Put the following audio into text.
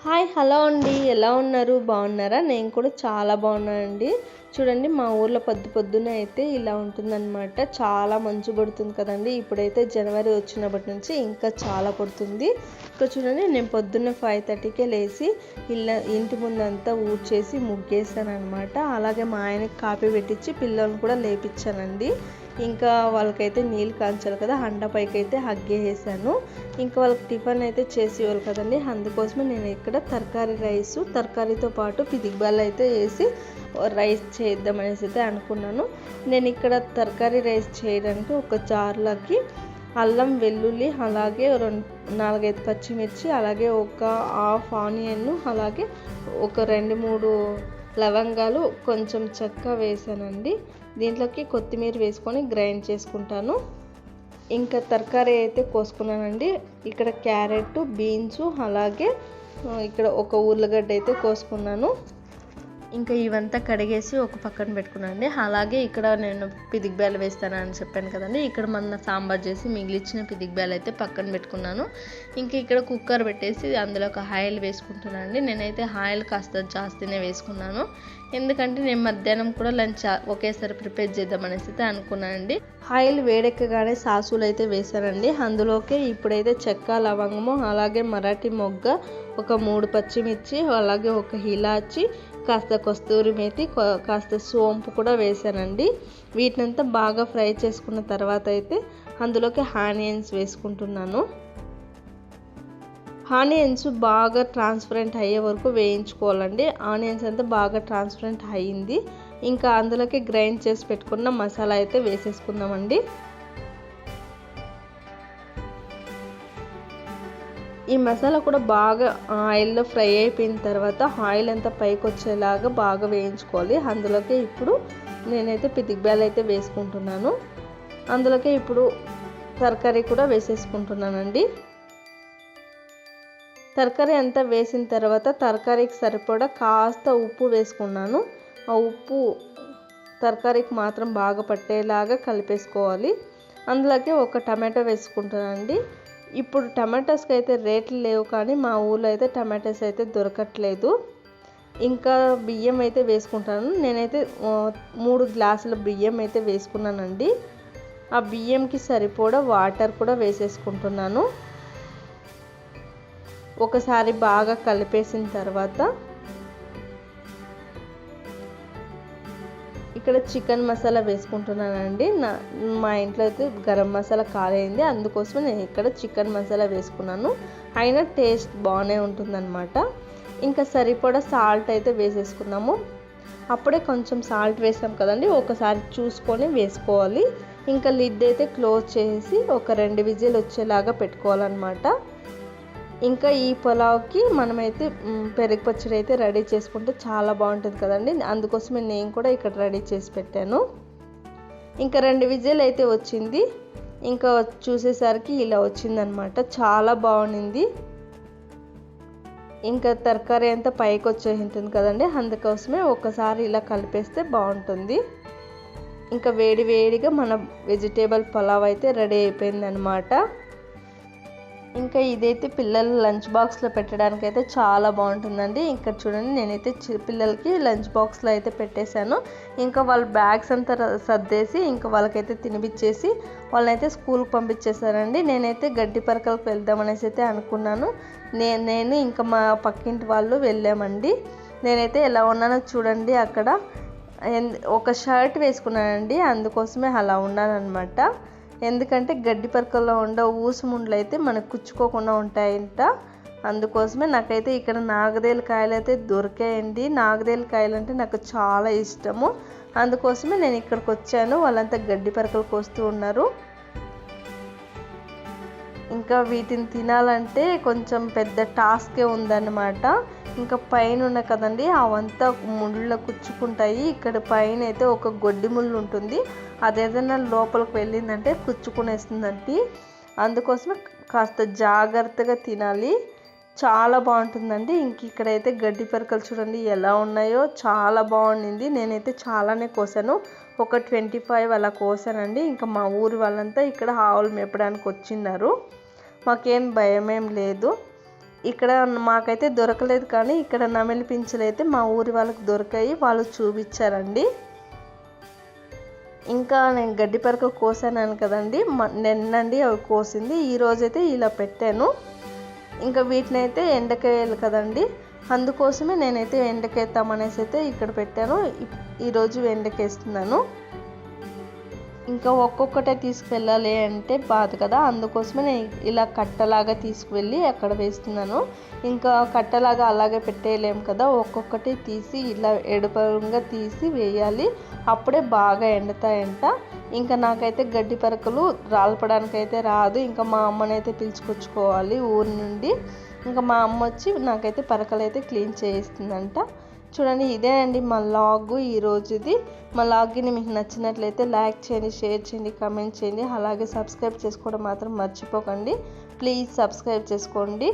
Hi hello అండి. ఎలా ఉన్నారు? బాగున్నారా? నేను కూడా చాలా బాగున్నానండి. చూడండి మా ఊర్లో పొద్దు పొద్దున అయితే ఇలా ఉంటుందన్నమాట. చాలా మంచు పడుతుంది కదండి. ఇప్పుడైతే జనవరి వచ్చినప్పటి నుంచి ఇంకా చాలా పడుతుంది. ఇక్కడ చూడండి నేను పొద్దున్న ఫైవ్ థర్టీకే లేచి ఇలా ఇంటి ముందంతా ఊడ్చేసి ముగ్గేసాను అనమాట అలాగే మా ఆయనకి కాపీ పెట్టించి పిల్లల్ని కూడా లేపించానండి ఇంకా వాళ్ళకైతే నీళ్ళు కాంచాలి కదా హండ పైకి అయితే హగ్గేసాను ఇంకా వాళ్ళకి టిఫిన్ అయితే చేసి ఇవ్వాలి కదండి. అందుకోసమే నేను ఇక్కడ తరకారీ రైస్ తరకారీతో పాటు పిదిగ్బాల్ అయితే వేసి రైస్ చేద్దామనేసి అయితే అనుకున్నాను. నేను ఇక్కడ తరకారీ రైస్ చేయడానికి ఒక జార్లకి అల్లం వెల్లుల్లి అలాగే రెండు నాలుగైదు పచ్చిమిర్చి అలాగే ఒక హాఫ్ ఆనియన్ అలాగే ఒక రెండు మూడు లవంగాలు కొంచెం చెక్క వేసానండి. దీంట్లోకి కొత్తిమీర వేసుకొని గ్రైండ్ చేసుకుంటాను. ఇంకా తరకారీ అయితే కోసుకున్నానండి. ఇక్కడ క్యారెట్ బీన్స్ అలాగే ఇక్కడ ఒక ఉర్లగడ్డ అయితే కోసుకున్నాను. ఇంకా ఇవంతా కడిగేసి ఒక పక్కన పెట్టుకున్నానండి. అలాగే ఇక్కడ నేను పిదిగ్ వేస్తాను వేస్తానని చెప్పాను కదండి. ఇక్కడ మన సాంబార్ చేసి మిగిలిచ్చిన పిదిగ్ బేలు అయితే పక్కన పెట్టుకున్నాను. ఇంకా ఇక్కడ కుక్కర్ పెట్టేసి అందులో ఒక ఆయిల్ వేసుకుంటున్నానండి. నేనైతే ఆయిల్ కాస్త జాస్తినే వేసుకున్నాను. ఎందుకంటే నేను మధ్యాహ్నం కూడా లంచ్ ఒకేసారి ప్రిపేర్ చేద్దామనేసి అయితే అనుకున్నానండి. ఆయిల్ వేడెక్కగానే సాసులు అయితే వేసానండి అందులోకి ఇప్పుడైతే చెక్క లవంగము అలాగే మరాఠీ మొగ్గ ఒక మూడు పచ్చిమిర్చి అలాగే ఒక ఇలాచి కాస్త కస్తూరి మేతి కాస్త సోంపు కూడా వేసానండి వీటినంతా బాగా ఫ్రై చేసుకున్న తర్వాత అయితే అందులోకి ఆనియన్స్ వేసుకుంటున్నాను. ఆనియన్స్ బాగా ట్రాన్స్పరెంట్ అయ్యే వరకు వేయించుకోవాలండి. ఆనియన్స్ అంతా బాగా ట్రాన్స్పరెంట్ అయ్యింది. ఇంకా అందులోకి గ్రైండ్ చేసి పెట్టుకున్న మసాలా అయితే వేసేసుకుందామండి. ఈ మసాలా కూడా బాగా ఆయిల్లో ఫ్రై అయిపోయిన తర్వాత ఆయిల్ అంతా పైకి వచ్చేలాగా బాగా వేయించుకోవాలి. అందులోకి ఇప్పుడు నేనైతే పితిగ్బాల్ అయితే వేసుకుంటున్నాను. అందులోకి ఇప్పుడు తరకారీ కూడా వేసేసుకుంటున్నానండి. తరకారీ అంతా వేసిన తర్వాత తరకారీకి సరిపడా కాస్త ఉప్పు వేసుకున్నాను. ఆ ఉప్పు తరకారీకి మాత్రం బాగా పట్టేలాగా కలిపేసుకోవాలి. అందులోకి ఒక టమాటో వేసుకుంటానండి ఇప్పుడు టమాటాస్కి అయితే రేట్లు లేవు కానీ మా ఊళ్ళో అయితే టమాటాస్ అయితే దొరకట్లేదు. ఇంకా బియ్యం అయితే వేసుకుంటాను. నేనైతే మూడు గ్లాసుల బియ్యం అయితే వేసుకున్నానండి. ఆ బియ్యంకి సరిపోడా వాటర్ కూడా వేసేసుకుంటున్నాను. ఒకసారి బాగా కలిపేసిన తర్వాత ఇక్కడ చికెన్ మసాలా వేసుకుంటున్నానండి. నా మా ఇంట్లో అయితే గరం మసాలా కాలేంది అందుకోసం నేను ఇక్కడ చికెన్ మసాలా వేసుకున్నాను. అయినా టేస్ట్ బాగానే ఉంటుందన్నమాట. ఇంకా సరిపడా సాల్ట్ అయితే వేసేసుకున్నాము అప్పుడే కొంచెం సాల్ట్ వేసాం కదండి. ఒకసారి చూసుకొని వేసుకోవాలి. ఇంకా లిడ్ అయితే క్లోజ్ చేసి ఒక రెండు విజిల్ వచ్చేలాగా పెట్టుకోవాలన్నమాట. ఇంకా ఈ పులావ్కి మనమైతే పెరుగు పచ్చడి అయితే రెడీ చేసుకుంటే చాలా బాగుంటుంది కదండి. అందుకోసమే నేను కూడా ఇక్కడ రెడీ చేసి పెట్టాను. ఇంకా రెండు విజిల్ అయితే వచ్చింది. ఇంకా చూసేసరికి ఇలా వచ్చిందనమాట. చాలా బాగుంది ఇంకా తరకారీ అంతా పైకి వచ్చేసింటుంది కదండి. అందుకోసమే ఒకసారి ఇలా కలిపేస్తే బాగుంటుంది. ఇంకా వేడి వేడిగా మన వెజిటేబుల్ పులావ్ అయితే రెడీ అయిపోయింది అనమాట ఇంకా ఇదైతే పిల్లలు లంచ్ బాక్స్లో పెట్టడానికి అయితే చాలా బాగుంటుందండి. ఇంకా చూడండి నేనైతే పిల్లలకి లంచ్ బాక్స్లో అయితే పెట్టేశాను. ఇంకా వాళ్ళ బ్యాగ్స్ అంతా సర్దేసి ఇంకా వాళ్ళకైతే తినిపించేసి వాళ్ళనైతే స్కూల్కి పంపించేశారండి నేనైతే గడ్డి పరకలకు వెళ్దామనేసి అయితే అనుకున్నాను. నే నేను ఇంకా మా పక్కింటి వాళ్ళు వెళ్ళామండి. నేనైతే ఎలా ఉన్నానో చూడండి అక్కడ. ఒక షర్ట్ వేసుకున్నానండి. అందుకోసమే అలా ఉన్నాను అనమాట ఎందుకంటే గడ్డి పరకల్లో ఉండే ఊసుముండ్లు అయితే మనకు కుచ్చుకోకుండా ఉంటాయంట. అందుకోసమే నాకైతే ఇక్కడ నాగదేల కాయలు అయితే దొరికాయండి. నాగదేలు కాయలు అంటే నాకు చాలా ఇష్టము. అందుకోసమే నేను ఇక్కడికి వచ్చాను. వాళ్ళంతా గడ్డి పరకలు కోస్తూ ఉన్నారు. ఇంకా వీటిని తినాలంటే కొంచెం పెద్ద టాస్కే ఉందన్నమాట. ఇంకా పైన ఉన్న కదండి అవంతా ముళ్ళ కుచ్చుకుంటాయి. ఇక్కడ పైన అయితే ఒక గొడ్డి ముళ్ళు ఉంటుంది. అదేదైనా లోపలికి వెళ్ళిందంటే కుచ్చుకునేస్తుందండి. అందుకోసం కాస్త జాగ్రత్తగా తినాలి. చాలా బాగుంటుందండి. ఇంక ఇక్కడైతే గడ్డి పరకలు చూడండి ఎలా ఉన్నాయో. చాలా బాగుండింది. నేనైతే చాలానే కోసాను. ఒక ట్వంటీ ఫైవ్ అలా కోసానండి. ఇంకా మా ఊరి వాళ్ళంతా ఇక్కడ ఆవులు మేపడానికి వచ్చిన్నారు. మాకేం భయం ఏం లేదు. ఇక్కడ మాకైతే దొరకలేదు కానీ ఇక్కడ నమిలి పింఛలు అయితే మా ఊరి వాళ్ళకి దొరికాయి వాళ్ళు చూపించారండి. ఇంకా నేను గడ్డి పరక కోసాను కదండి మ- నిన్నండి అవి కోసింది ఈరోజైతే ఇలా పెట్టాను. ఇంకా వీటినైతే ఎండకేయాలి కదండి అందుకోసమే నేనైతే ఎండకేద్దామనేసి అయితే ఇక్కడ పెట్టాను. ఈరోజు ఎండకేస్తున్నాను. ఇంకా ఒక్కొక్కటే తీసుకువెళ్ళాలి అంటే బాధ కదా. అందుకోసమే నేను ఇలా కట్టలాగా తీసుకువెళ్ళి అక్కడ వేస్తున్నాను. ఇంకా కట్టలాగా అలాగే పెట్టేయలేము కదా. ఒక్కొక్కటి తీసి ఇలా ఎడపరంగా తీసి వేయాలి. అప్పుడే బాగా ఎండుతాయంట. ఇంకా నాకైతే గడ్డి పరకలు రాల్పడానికి అయితే రాదు. ఇంకా మా అమ్మనైతే పిలుచుకొచ్చుకోవాలి ఊరి నుండి. ఇంకా మా అమ్మ వచ్చి నాకైతే పరకలు అయితే క్లీన్ చేయిస్తుందంట. చూడండి ఇదే అండి మా లాగ్ ఈ మా లాగ్ని మీకు నచ్చినట్లయితే లైక్ చేయండి షేర్ చేయండి కమెంట్ చేయండి. అలాగే సబ్స్క్రైబ్ చేసుకోవడం మాత్రం మర్చిపోకండి. ప్లీజ్ సబ్స్క్రైబ్ చేసుకోండి.